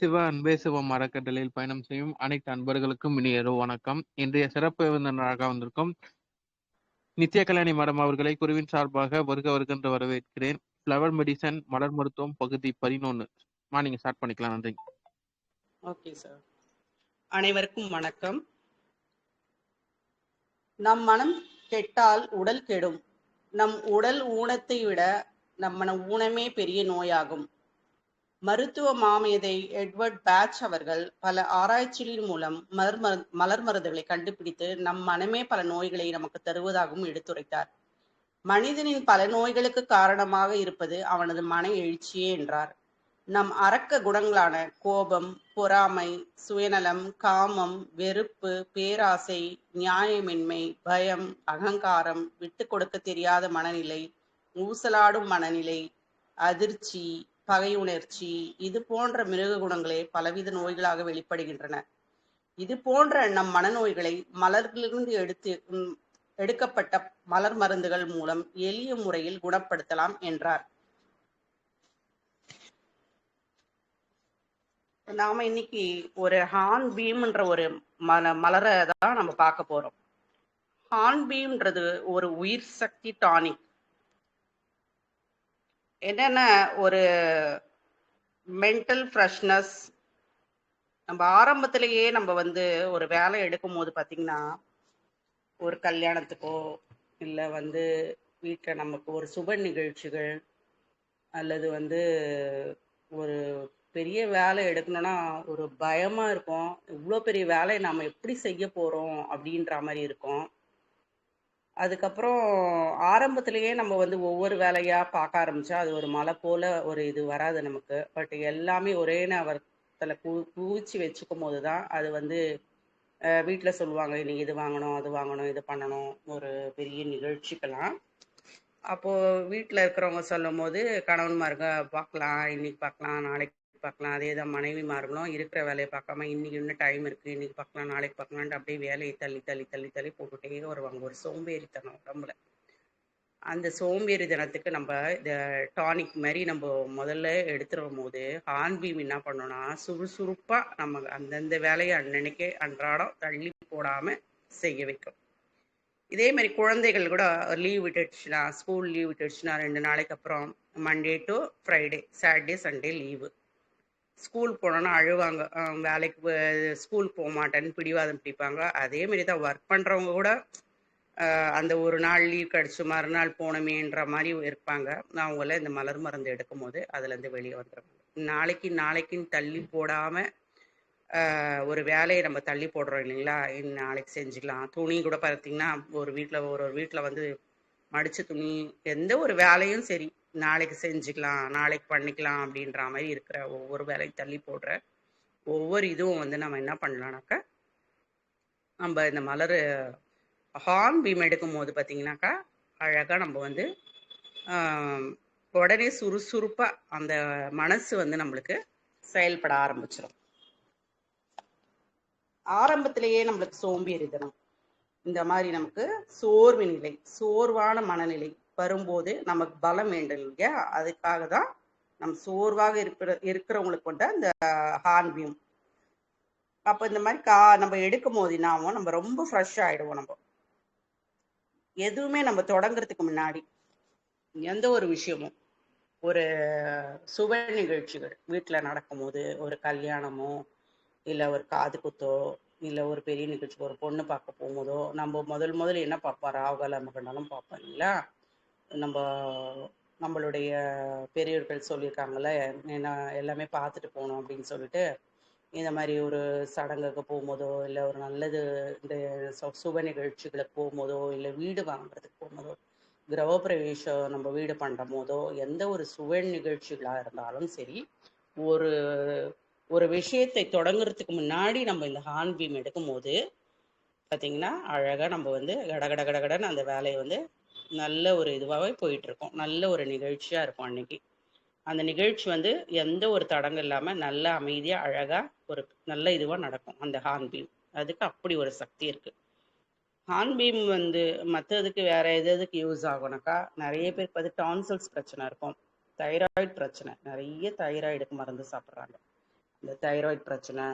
சிவ அன்பே சிவம் அறக்கட்டளையில் பயணம் செய்யும் அனைத்து அன்பர்களுக்கும் இனிய வணக்கம். இன்றைய சிறப்பு விருந்தினராக வந்திருக்கும் நித்ய கல்யாணி மேடம் அவர்களை குருவின் சார்பாக வருக வருகின்ற வரவேற்கிறேன். ஃப்ளவர் மெடிசன் மலர் மருத்துவம் பகுதி பதினொன்று மா நீங்க ஸ்டார்ட் பண்ணிக்கலாம். நன்றி. ஓகே சார் அனைவருக்கும் வணக்கம். நம் மனம் கெட்டால் உடல் கெடும். நம் உடல் ஊனத்தை விட நம் ஊனமே பெரிய நோயாகும். மருத்துவ மாமேதை எட்வர்ட் பேட்ச் அவர்கள் பல ஆராய்ச்சிகளின் மூலம் மலர் மரு மலர் மருந்துகளை கண்டுபிடித்து நம் மனமே பல நோய்களை நமக்கு தருவதாகவும் எடுத்துரைத்தார். மனிதனின் பல நோய்களுக்கு காரணமாக இருப்பது அவனது மன எழுச்சியே என்றார். நம் அரக்க குணங்களான கோபம் பொறாமை சுயநலம் காமம் வெறுப்பு பேராசை நியாயமின்மை பயம் அகங்காரம் விட்டு கொடுக்க தெரியாத மனநிலை ஊசலாடும் மனநிலை அதிர்ச்சி பகை உணர்ச்சி இது போன்ற மிருக குணங்களே பலவித நோய்களாக வெளிப்படுகின்றன. இது போன்ற நம் மனநோய்களை மலர்களிலிருந்து எடுத்து எடுக்கப்பட்ட மலர் மருந்துகள் மூலம் எளிய முறையில் குணப்படுத்தலாம் என்றார். நாம இன்னைக்கு ஒரு ஹான் பீம்ன்ற ஒரு மல மலரை தான் நம்ம பார்க்க போறோம். ஹான் பீம்ன்றது ஒரு உயிர் சக்தி டானிக். என்னென்ன ஒரு மென்டல் ஃப்ரெஷ்னஸ் நம்ம ஆரம்பத்திலேயே நம்ம வந்து ஒரு வேலை எடுக்கும் போது பார்த்திங்கன்னா ஒரு கல்யாணத்துக்கோ இல்லை வந்து வீட்டில் நமக்கு ஒரு சுப நிகழ்ச்சிகள் அல்லது வந்து ஒரு பெரிய வேலை எடுக்கணும்னா ஒரு பயமாக இருக்கும். இவ்வளோ பெரிய வேலையை நாம் எப்படி செய்ய போகிறோம் அப்படின்ற மாதிரி இருக்கும். அதுக்கப்புறம் ஆரம்பத்திலேயே நம்ம வந்து ஒவ்வொரு வேலையாக பார்க்க ஆரம்பித்தா அது ஒரு மலை போல ஒரு இது வராது நமக்கு. பட் எல்லாமே ஒரே நவரத்தில் கு குவிச்சு வச்சுக்கும் போது தான் அது வந்து வீட்டில் சொல்லுவாங்க நீங்க இது வாங்கணும் அது வாங்கணும் இது பண்ணணும். ஒரு பெரிய நிகழ்ச்சிக்கெல்லாம். அப்போது வீட்டில் இருக்கிறவங்க சொல்லும் போது கணவன்மாருங்க பார்க்கலாம் இன்னைக்கு பார்க்கலாம் நாளைக்கு பார்க்கலாம் அதே தான் மனைவி மனைவிமார்களும் இருக்கிற வேலையை பார்க்காம இன்னைக்கு இன்னும் டைம் இருக்கு. இன்னைக்கு பார்க்கலாம் நாளைக்கு பார்க்கலான்ட்டு அப்படியே வேலையை தள்ளி தள்ளி தள்ளி தள்ளி போட்டுட்டே வருவாங்க. ஒரு சோம்பேறித்தனம் உடம்புல. அந்த சோம்பேறி தினத்துக்கு நம்ம இந்த டானிக் மாதிரி நம்ம முதல்ல எடுத்துரும் போது ஹான்பீம் என்ன பண்ணோம்னா சுறுசுறுப்பாக நம்ம அந்தந்த வேலையை அன்னன்னைக்கே அன்றாடம் தள்ளி போடாமல் செய்ய வைக்கும். இதே மாதிரி குழந்தைகள் கூட லீவ் விட்டுடுச்சுன்னா ஸ்கூல் லீவ் விட்டுடுச்சுன்னா ரெண்டு நாளைக்கு அப்புறம் Monday to Friday Saturday Sunday leave school போனோன்னா அழுவாங்க. வேலைக்கு ஸ்கூல் போக மாட்டேன்னு பிடிவாதம் பிடிப்பாங்க. அதே மாரி தான் ஒர்க் பண்ணுறவங்க கூட அந்த ஒரு நாள் லீவ் கிடச்சி மறுநாள் போனமேன்ற மாதிரி இருப்பாங்க. அவங்கள இந்த மலர் மருந்து எடுக்கும் போது அதுலேருந்து வெளியே வந்துடுவாங்க நாளைக்கு நாளைக்குன்னு தள்ளி போடாமல் ஒரு வேலையை நம்ம தள்ளி போடுறோம் இல்லைங்களா? நாளைக்கு செஞ்சுக்கலாம். துணி கூட பார்த்தீங்கன்னா ஒரு வீட்டில் ஒரு ஒரு வீட்டில் வந்து மடித்த துணி எந்த ஒரு வேலையும் சரி நாளைக்கு செஞ்சுக்கலாம் நாளைக்கு பண்ணிக்கலாம் அப்படின்ற மாதிரி இருக்கிற ஒவ்வொரு வேலையும் தள்ளி போடுற ஒவ்வொரு இதுவும் வந்து நம்ம என்ன பண்ணலாம்னாக்கா நம்ம இந்த மலர் ஹார்ன் பீம் எடுக்கும் போது பார்த்தீங்கன்னாக்கா அழகாக நம்ம வந்து உடனே சுறுசுறுப்பாக அந்த மனசு வந்து நம்மளுக்கு செயல்பட ஆரம்பிச்சிடும் ஆரம்பத்திலேயே நம்மளுக்கு சோம்பேறித்தனம். இந்த மாதிரி நமக்கு சோர்வு நிலை சோர்வான மனநிலை வரும்போது நமக்கு பலம் வேண்டும் இல்லையா அதுக்காக தான் நம் சோர்வாக இருக்கிற இருக்கிறவங்களுக்கு கொண்ட இந்த ஹான்வியம் அப்போ இந்த மாதிரி கா நம்ம எடுக்கும் போது நாமும் நம்ம ரொம்ப ஃப்ரெஷ் ஆயிடுவோம் நம்ம. எதுவுமே நம்ம தொடங்குறதுக்கு முன்னாடி எந்த ஒரு விஷயமும் ஒரு சுப நிகழ்ச்சிகள் வீட்டில் நடக்கும்போது ஒரு கல்யாணமோ இல்லை ஒரு காது குத்தோ இல்லை ஒரு பெரிய நிகழ்ச்சி ஒரு பொண்ணு பார்க்க போகும்போதோ நம்ம முதல் முதல்ல என்ன பார்ப்போம் ராகுகால மகண்டாலும் பார்ப்போம் இல்லைங்களா? நம்ம நம்மளுடைய பெரியோர்கள் சொல்லியிருக்காங்கல்ல என்ன எல்லாமே பார்த்துட்டு போகணும் அப்படின்னு சொல்லிட்டு இந்த மாதிரி ஒரு சடங்குக்கு போகும்போதோ இல்லை ஒரு நல்லது இந்த சுப நிகழ்ச்சிகளுக்கு போகும்போதோ இல்லை வீடு வாங்குறதுக்கு போகும்போதோ கிரகப்பிரவேசம் நம்ம வீடு பண்ணுற போதோ எந்த ஒரு சுப நிகழ்ச்சிகளாக இருந்தாலும் சரி ஒரு ஒரு விஷயத்தை தொடங்குறதுக்கு முன்னாடி நம்ம இந்த ஹான்பீம் எடுக்கும் போது பார்த்தீங்கன்னா அழகாக நம்ம வந்து கட கட அந்த வேலையை வந்து நல்ல ஒரு இதுவாகவே போயிட்டுருக்கும். நல்ல ஒரு நிகழ்ச்சியாக இருக்கும் அன்னைக்கு. அந்த நிகழ்ச்சி வந்து எந்த ஒரு தடங்கும் இல்லாமல் நல்ல அமைதியாக அழகாக ஒரு நல்ல இதுவாக நடக்கும். அந்த ஹார்ன் பீம். அதுக்கு அப்படி ஒரு சக்தி இருக்குது ஹார்ன் பீம் வந்து மற்றதுக்கு வேற எதுக்கு யூஸ் ஆகும்னாக்கா நிறைய பேருக்கு வந்து டான்சல்ஸ் பிரச்சனை இருக்கும். தைராய்டு பிரச்சனை. நிறைய தைராய்டுக்கு மருந்து சாப்பிட்றாங்க. இந்த தைராய்டு பிரச்சனை.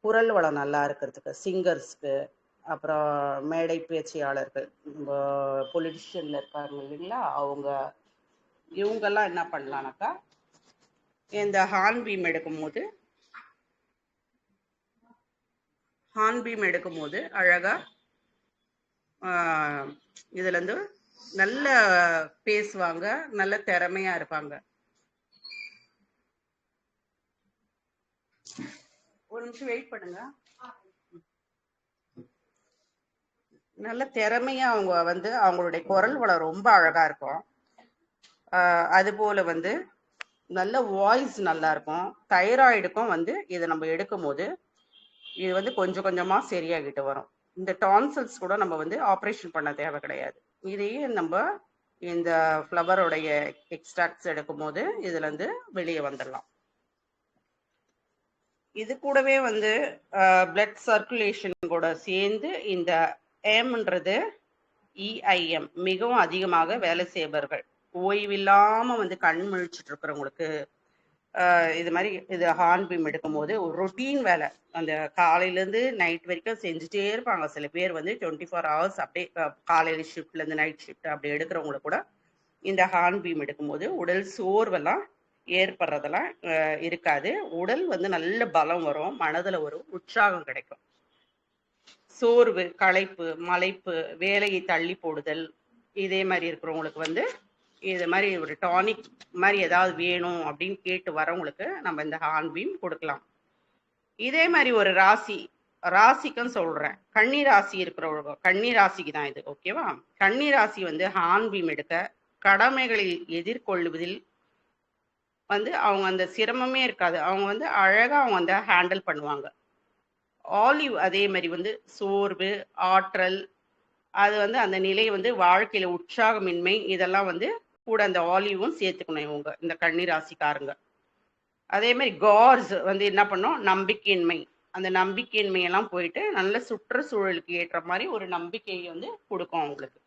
குரல் வளம் நல்லா இருக்கிறதுக்கு சிங்கர்ஸ்க்கு அப்புறம் மேடை பேச்சியாளர்கள் நம்ம பொலிட்டிஷியனில் இருக்காங்க இல்லைங்களா அவங்க இவங்கெல்லாம் என்ன பண்ணலாம்னாக்கா இந்த ஹான்பீம் எடுக்கும்போது ஹான்பீம் எடுக்கும்போது அழகா ஆஹ், இதுல இருந்து நல்ல பேசுவாங்க நல்ல திறமையா இருப்பாங்க. ஒரு நிமிஷம் வெயிட் பண்ணுங்க. நல்ல திறமையா அவங்க வந்து அவங்களுடைய குரல் வளம் ரொம்ப அழகா இருக்கும். அது போல வந்து நல்ல வாய்ஸ் நல்லா இருக்கும். தைராய்டுக்கும் வந்து இதை நம்ம எடுக்கும் போது இது வந்து கொஞ்சம் கொஞ்சமா சரியாகிட்டு வரும். இந்த டான்சல்ஸ் கூட நம்ம வந்து ஆப்ரேஷன் பண்ண தேவை கிடையாது. இதையே நம்ம இந்த ஃப்ளவருடைய எக்ஸ்ட்ராக்ட்ஸ் எடுக்கும் போது இதுல இருந்து வெளியே வந்துடலாம். இது கூடவே வந்து பிளட் சர்க்குலேஷன் கூட சேர்ந்து இந்த ஏம்ன்றது இஐஎம் மிகவும் அதிகமாக வேலை செய்பவர்கள். ஓய்வில்லாம வந்து கண் முழிச்சிட்டு இருக்கிறவங்களுக்கு இது மாதிரி இது ஹார்ன்பீம் எடுக்கும் போது ஒரு ரொட்டீன் வேலை. அந்த காலையிலேருந்து நைட் வரைக்கும் செஞ்சுட்டே இருப்பாங்க. சில பேர் வந்து டுவெண்ட்டி ஃபோர் ஹவர்ஸ் அப்படியே காலையில் ஷிஃப்ட்லேருந்து இருந்து நைட் ஷிஃப்ட் அப்படி எடுக்கிறவங்களுக்கு கூட இந்த ஹார்ன்பீம் எடுக்கும்போது உடல் சோர்வெல்லாம் ஏற்படுறதெல்லாம் இருக்காது. உடல் வந்து நல்ல பலம் வரும். மனதில் ஒரு உற்சாகம் கிடைக்கும். சோர்வு களைப்பு மலைப்பு வேலையை தள்ளி போடுதல் இதே மாதிரி இருக்கிறவங்களுக்கு வந்து இது மாதிரி ஒரு டானிக் மாதிரி ஏதாவது வேணும் அப்படின்னு கேட்டு வரவங்களுக்கு நம்ம இந்த ஹான்பீம் கொடுக்கலாம். இதே மாதிரி ஒரு ராசி ராசிக்குன்னு சொல்றேன். கன்னி ராசி இருக்கிறவங்க கன்னி ராசிக்கு தான் இது ஓகேவா கன்னி ராசி வந்து ஹான்பீம் எடுக்க கடமைகளில் எதிர்கொள்வதில் வந்து அவங்க அந்த சிரமமே இருக்காது. அவங்க வந்து அழகாக அவங்க வந்து ஹேண்டில் பண்ணுவாங்க. ஆலிவ் அதே மாதிரி வந்து சோர்வு ஆற்றல் அது வந்து அந்த நிலை வந்து வாழ்க்கையில உற்சாகமின்மை இதெல்லாம் வந்து கூட அந்த ஆலிவும் சேர்த்துக்கணும் இவங்க இந்த கண்ணீர் ராசிக்காரங்க அதே மாதிரி கார்ஸ் வந்து என்ன பண்ணும் நம்பிக்கையின்மை. அந்த நம்பிக்கையின்மையெல்லாம் போயிட்டு நல்ல சுற்றுச்சூழலுக்கு ஏற்ற மாதிரி ஒரு நம்பிக்கையை வந்து கொடுக்கும் அவங்களுக்கு.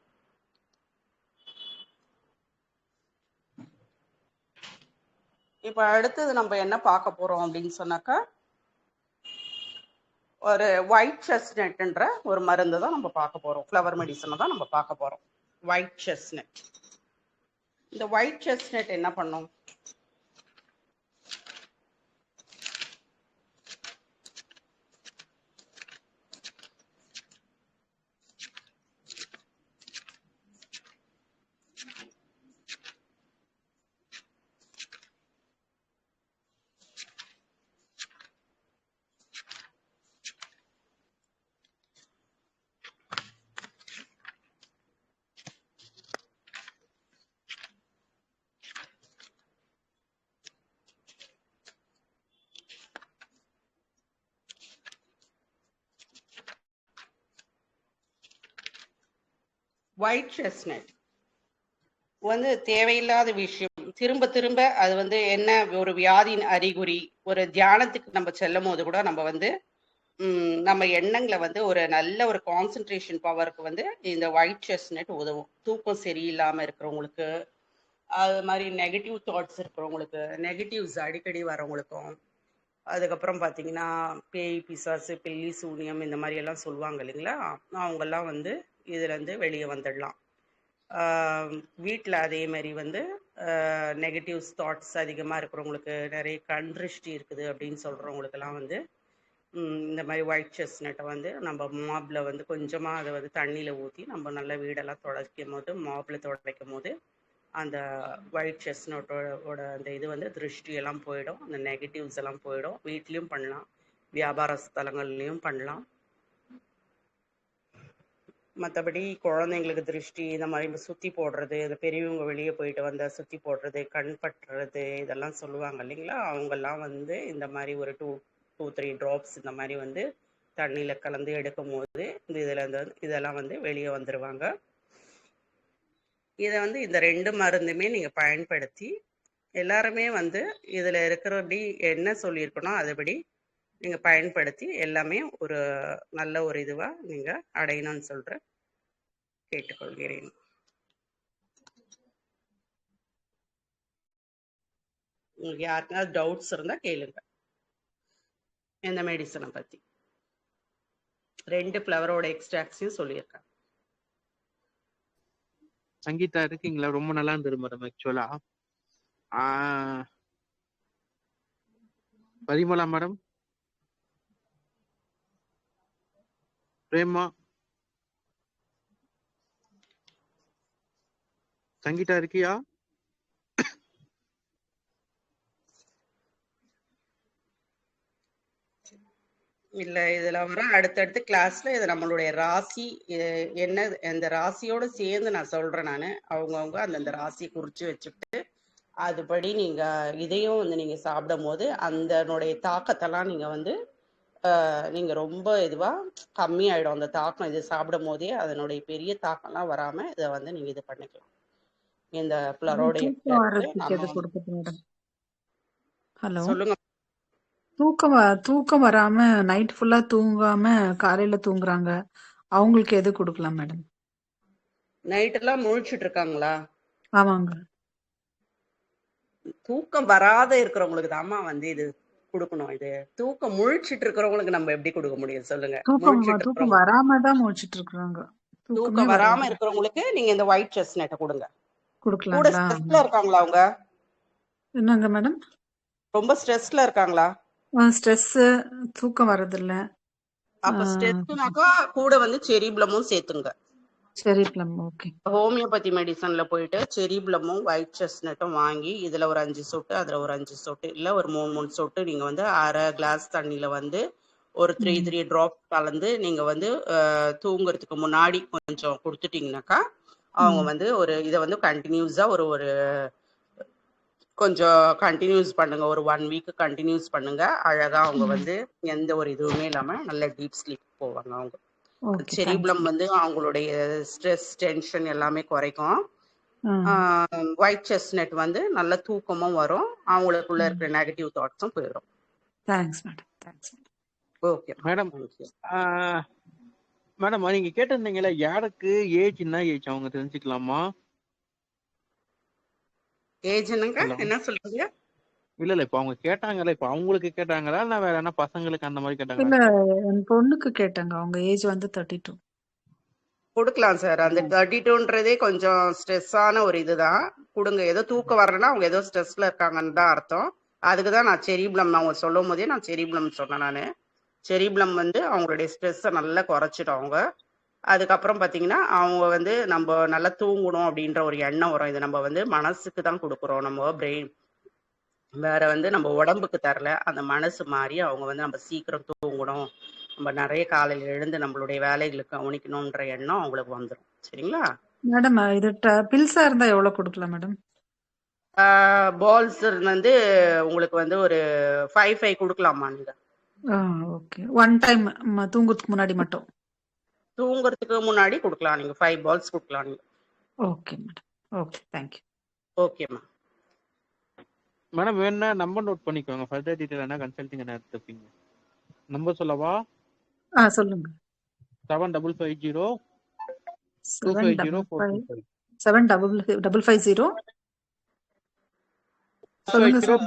இப்ப அடுத்தது நம்ம என்ன பார்க்க போறோம் அப்படின்னு சொன்னாக்கா ஒரு ஒயிட் செஸ்னட்ன்ற ஒரு மருந்து தான் நம்ம பார்க்க போகிறோம் ஃப்ளவர் மெடிசனை தான் நம்ம பார்க்க போகிறோம் ஒயிட் செஸ்னட் இந்த ஒயிட் செஸ்னட் என்ன பண்ணும்? ஒயிட் செஸ்னட் வந்து தேவையில்லாத விஷயம். திரும்ப திரும்ப அது வந்து என்ன ஒரு வியாதியின் அறிகுறி ஒரு தியானத்துக்கு நம்ம செல்லும் போது கூட நம்ம வந்து நம்ம எண்ணங்களை வந்து ஒரு நல்ல ஒரு கான்சென்ட்ரேஷன் பவருக்கு வந்து இந்த ஒயிட் செஸ்னட் உதவும். தூக்கம் சரியில்லாமல் இருக்கிறவங்களுக்கு அது மாதிரி நெகட்டிவ் தாட்ஸ் இருக்கிறவங்களுக்கு நெகட்டிவ்ஸ் அடிக்கடி வரவங்களுக்கும் அதுக்கப்புறம் பார்த்தீங்கன்னா பேய் பிசாசு பில்லி சூனியம் இந்த மாதிரி எல்லாம் சொல்லுவாங்க இல்லைங்களா? அவங்கெல்லாம் வந்து இதுலேருந்து வெளியே வந்துடலாம். வீட்டில் அதே மாதிரி வந்து நெகட்டிவ்ஸ் தாட்ஸ் அதிகமாக இருக்கிறவங்களுக்கு நிறைய கண் திருஷ்டி இருக்குது அப்படின்னு சொல்கிறவங்களுக்கெல்லாம் வந்து இந்த மாதிரி ஒயிட் செஸ்னட்டை வந்து நம்ம மாப்பில் வந்து கொஞ்சமாக அதை வந்து தண்ணியில் ஊற்றி நம்ம நல்ல வீடெல்லாம் துடைக்கும் போது மாப்பில் துடைக்கும் போது அந்த ஒயிட் செஸ்னட்டோட அந்த இது வந்து திருஷ்டி எல்லாம் போயிடும். அந்த நெகட்டிவ்ஸ் எல்லாம் போயிடும். வீட்லேயும் பண்ணலாம். வியாபார ஸ்தலங்கள்லேயும் பண்ணலாம். மற்றபடி குழந்தைங்களுக்கு திருஷ்டி இந்த மாதிரி சுற்றி போடுறது இந்த பெரியவங்க வெளியே போயிட்டு வந்தால் சுற்றி போடுறது கண் பட்டுறது இதெல்லாம் சொல்லுவாங்க இல்லைங்களா? அவங்கெல்லாம் வந்து இந்த மாதிரி ஒரு டூ டூ த்ரீ ட்ராப்ஸ் இந்த மாதிரி வந்து தண்ணியில் கலந்து எடுக்கும் போது இந்த இதில் இந்த இதெல்லாம் வந்து வெளியே வந்துடுவாங்க இதை வந்து இந்த ரெண்டு மருந்துமே நீங்கள் பயன்படுத்தி எல்லாருமே வந்து இதில் இருக்கிறபடி என்ன சொல்லியிருக்கணும் அதுபடி நீங்கள் பயன்படுத்தி எல்லாமே ஒரு நல்ல ஒரு இதுவாக நீங்கள் அடையணும்னு சொல்கிற கேட்டுக்கொள்கிறேன். உங்களுக்கு யாருக்காவது டவுட்ஸ் இருந்தால் கேளுங்க. இந்த மெடிசனை பற்றி ரெண்டு ஃப்ளவரோட எக்ஸ்ட்ராக்ட்ஸையும் சொல்லியிருக்காங்க. சங்கீதா இருக்கீங்களா? ரொம்ப நல்லா இருந்தது மேடம் ஆக்சுவலா பரிமலா மேடம் பிரேமா. சங்கீதா இருக்கியா? இல்ல இதுல வர அடுத்தடுத்த கிளாஸ்ல இது நம்மளுடைய ராசி என்ன இந்த ராசியோட சேர்ந்து நான் சொல்றேன் நானு. அவங்கவுங்க அந்தந்த ராசியை குறிச்சு வச்சுட்டு அதுபடி நீங்க இதையும் வந்து நீங்க சாப்பிடும் போது அதனுடைய தாக்கத்தெல்லாம் நீங்க வந்து நீங்க ரொம்ப இதுவா கம்மியாயிடும். அந்த தாக்கம் இது சாப்பிடும் போதே அதனுடைய பெரிய தாக்கம்லாம் வராம இதை வந்து நீங்க இது பண்ணிக்கலாம். இந்த பிளரோட தூக்கம் வர்றதுக்கு எது கொடுக்குது மேடம்? ஹலோ? சொல்லுங்க. தூக்கம் வ- தூக்கம் வராம நைட் ஃபுல்லா தூங்காம காலையில தூங்குறாங்க. அவங்களுக்கு எது கொடுக்கலாம் மேடம் நைட் எல்லாம் முழிச்சிட்டு இருக்காங்களா? ஆமாங்க. தூக்கம் வராத இருக்கிறவங்களுக்கு தாம்மா வந்து இது கொடுக்கணும். இது தூக்கம் முழிச்சிட்டு இருக்கிறவங்களுக்கு நம்ம எப்படி கொடுக்க முடியும்? சொல்லுங்க. தூக்கம் வ- முழிச்சிட்டு தூக்கம் வராம தான் முடிச்சிட்டு இருக்கிறாங்க. தூக்கமே தூக்கம் வராம வராம இருக்கிறவங்களுக்கு நீங்க இந்த ஒயிட் செஸ்னட்டை கொடுங்க. கூட கொடுக்கலாங்களா? ஸ்ட்ரெஸ்ல இருக்காங்களா அவங்க? என்னங்க மேடம் ரொம்ப ஸ்ட்ரெஸ்ல இருக்காங்களா? ஸ்ட்ரெஸ் தூக்கம் வர்றதில்ல. அப்ப ஸ்ட்ரெஸ்னாக்கா கூட வந்து செரிப்ளமும் சேர்த்துங்க சரி பிளம் ஓகே. ஹோமியோபதி மெடிசன்ல போயிட்டு செரிப்ளமும் ஒயிட் செஸ்னட்டும் வாங்கி இதுல ஒரு அஞ்சு சொட்டு அதுல ஒரு அஞ்சு சொட்டு இல்ல ஒரு மூணு மூணு சொட்டு நீங்க வந்து அரை கிளாஸ் தண்ணியில வந்து ஒரு த்ரீ த்ரீ ட்ராப் கலந்து நீங்க வந்து தூங்குறதுக்கு முன்னாடி கொஞ்சம் கொடுத்துட்டீங்கன்னாக்கா அவங்க வந்து ஒரு இதை வந்து கண்டினியூஸா ஒரு ஒரு கொஞ்சம் கண்டினியூஸ் பண்ணுங்க. ஒரு ஒன் வீக் கண்டினியூஸ் பண்ணுங்க. அழகா அவங்க வந்து எந்த ஒரு இதுவுமே இல்லாம நல்ல டீப் ஸ்லீப் போவாங்க அவங்க. செரிப்ளம் வந்து அவங்களுடைய ஸ்ட்ரெஸ் டென்ஷன் எல்லாமே குறைக்கும். ஒயிட் செஸ்னட் வந்து நல்ல தூக்கமும் வரும். அவங்களுக்குள்ள இருக்கிற நெகட்டிவ் தாட்ஸும் போயிடும் thanks madam thanks okay madam madam நீங்க கேட்டிருந்தீங்கல்ல யாருக்கு ஏஜ் என்ன ஏஜ் அவங்க தெரிஞ்சுக்கலாமா? ஏஜ் என்னங்க Hello. என்ன சொல்றீங்க? இல்ல இல்ல இப்ப அவங்க கேட்டாங்கல்ல இப்ப அவங்களுக்கு கேட்டாங்களா இல்ல வேற என்ன பசங்களுக்கு அந்த மாதிரி இல்ல கேட்டாங்களா என் பொண்ணுக்கு கேட்டாங்க அவங்க ஏஜ் வந்து தேர்ட்டி டூ கொடுக்கலாம் சார். அந்த தேர்ட்டி டூன்றதே கொஞ்சம் ஸ்ட்ரெஸ்ஸான ஒரு இதுதான். கொடுங்க ஏதோ தூக்கம் வரலன்னா அவங்க ஏதோ ஸ்ட்ரெஸ்ல இருக்காங்கன்னு தான் அர்த்தம். அதுக்கு தான் நான் செரிப்ளம் அவங்க சொல்லும் போதே நான் செரிப்ளம் சொன்னேன் நான். செரிப்ளம் வந்து அவங்களுடைய ஸ்ட்ரெஸ்ஸை நல்லா குறைச்சிடும் அவங்க. அதுக்கப்புறம் பார்த்தீங்கன்னா அவங்க வந்து நம்ம நல்லா தூங்கணும் அப்படின்ற ஒரு எண்ணம் வரும். இது நம்ம வந்து மனசுக்கு தான் கொடுக்குறோம். நம்ம பிரெயின் வேற வந்து நம்ம உடம்புக்கு தரல. அந்த மனசு மாறி அவங்க வந்து நம்ம சீக்கிரம் தூங்கணும். நம்ம நிறைய காலையில எழுந்து நம்மளுடைய வேலைகளுக்கு கவனிக்கணும்ன்ற எண்ணம் அவங்களுக்கு வந்துடும் சரிங்களா? மேடம் இது பில்ஸா இருந்தா எவ்வளவு கொடுக்கலாம் மேடம்? பால்ஸ் வந்து உங்களுக்கு வந்து ஒரு ஃபைவ் ஃபைவ் கொடுக்கலாமா நீங்க? ஓகே ஒன் டைம் தூங்குறதுக்கு முன்னாடி மட்டும். தூங்குறதுக்கு முன்னாடி கொடுக்கலாம். நீங்க ஃபைவ் பால்ஸ் கொடுக்கலாம் நீங்க. Okay madam okay thank you ஓகேம்மா மேடம் வேணா நம்பர் நோட் பண்ணிக்கோங்க. ஃபர்தர் டீடைல் என்ன கன்சல்டிங் என்ன எடுத்துப்பீங்க நம்பர் சொல்லவா? ஆ சொல்லுங்க. Seven double five zero two seven five zero double four five seven double double five zero சொல்லுங்க sir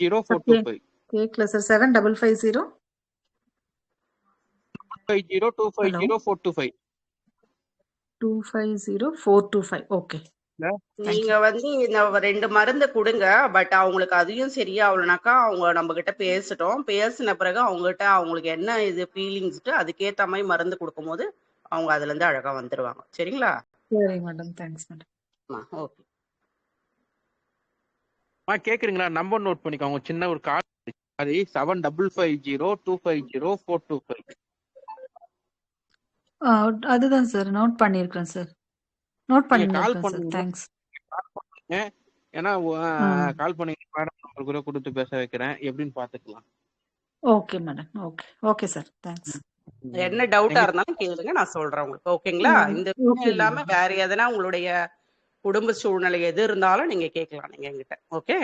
zero four two five கேட்கல sir seven double five zero five zero two five zero four two five two five zero four two five okay நீங்க வந்து இந்த ரெண்டு மருந்து கொடுங்க but அவங்களுக்கு அதையும் சரியாகலனாக்கா அவங்க நம்ம கிட்ட பேசட்டும். பேசின பிறகு அவங்ககிட்ட அவங்களுக்கு என்ன இது ஃபீலிங்ஸ்ட்டு அதுக்கேத்த மாதிரி மருந்து கொடுக்கும்போது அவங்க அதுல இருந்து அழகா வந்துருவாங்க. சரிங்களா? சரி மேடம் தேங்க்ஸ் மேடம் ஓகே ஆ கேக்குறீங்களா நம்பர் நோட் பண்ணிக்கோங்க. சின்ன ஒரு கார்டு அது seven double five zero two five zero four two five அதுதான் சார். நோட் பண்ணியிருக்கேன் சார். நோட் பண்ணியிருக்கேன் சார். பண்ணுங்க. தேங்க்ஸ் ஏன்னா. கால் பண்ணி மேடம் நம்பர் கூட கொடுத்து பேச வைக்கிறேன். எப்படின்னு பாத்துக்கலாம். Okay madam okay okay sir thanks என்ன டவுட்டா இருந்தாலும் கேளுங்க. நான் சொல்றேன் உங்களுக்கு. ஓகேங்களா இந்த இல்லாம வேற எதனா உங்களுடைய குடும்ப சூழ்நிலை எது இருந்தாலும் நீங்க கேட்கலாம். நீங்க என்கிட்ட. Okay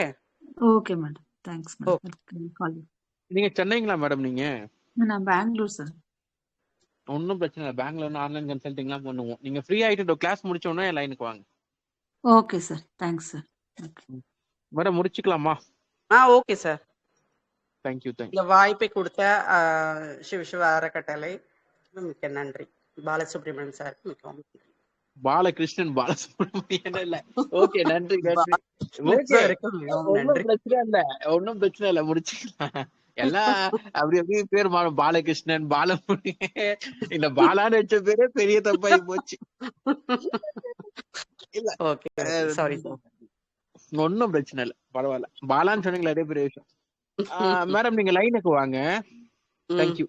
okay madam thanks madam call நீங்க சென்னைங்களா மேடம் நீங்க? நான் பெங்களூர் சார் ஒன்றும் பிரச்சனை இல்லை. பேங்க்ல வந்து ஆன்லைன் கன்சல்டிங்லாம் பண்ணுவோம். நீங்க ஃப்ரீ ஆயிட்டு கிளாஸ் முடிச்ச உடனே என் லைனுக்கு வாங்க. Okay sir thanks sir madam முடிச்சுக்கலாமா? Ah okay sir thank you thank you இந்த வாய்ப்பை கொடுத்த ஆஹ், சிவ சிவ அறக்கட்டளை மிக்க நன்றி. பாலசுப்ரமணியன் சார் மிக்க நன்றி. பாலகிருஷ்ணன் பாலசுப்ரமணியன் இல்ல. ஓகே நன்றி நன்றி. ஒன்னும் நன்றி. பிரச்சனை இல்ல. ஒன்னும் பிரச்சனை இல்ல. முடிச்சுக்கலாம். எல்லாம் அப்படி அப்படியே பேர் பாலகிருஷ்ணன் பாலமுனி. இந்த பாலான்னு வச்ச பேரே பெரிய தப்பாயி போச்சு. இல்ல ஓகே சாரி ஒன்னும் பிரச்சனை இல்ல. பரவாயில்ல. பாலான்னு சொன்னீங்களா அதே பெரிய விஷயம். மேடம் நீங்க லைனுக்கு வாங்க. Thank you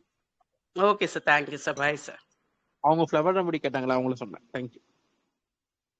okay sir thank you sir bye sir அவங்க ஃபிளவர் ரெமடி கேட்டாங்களா? அவங்கள சொன்னேன். தேங்க்யூ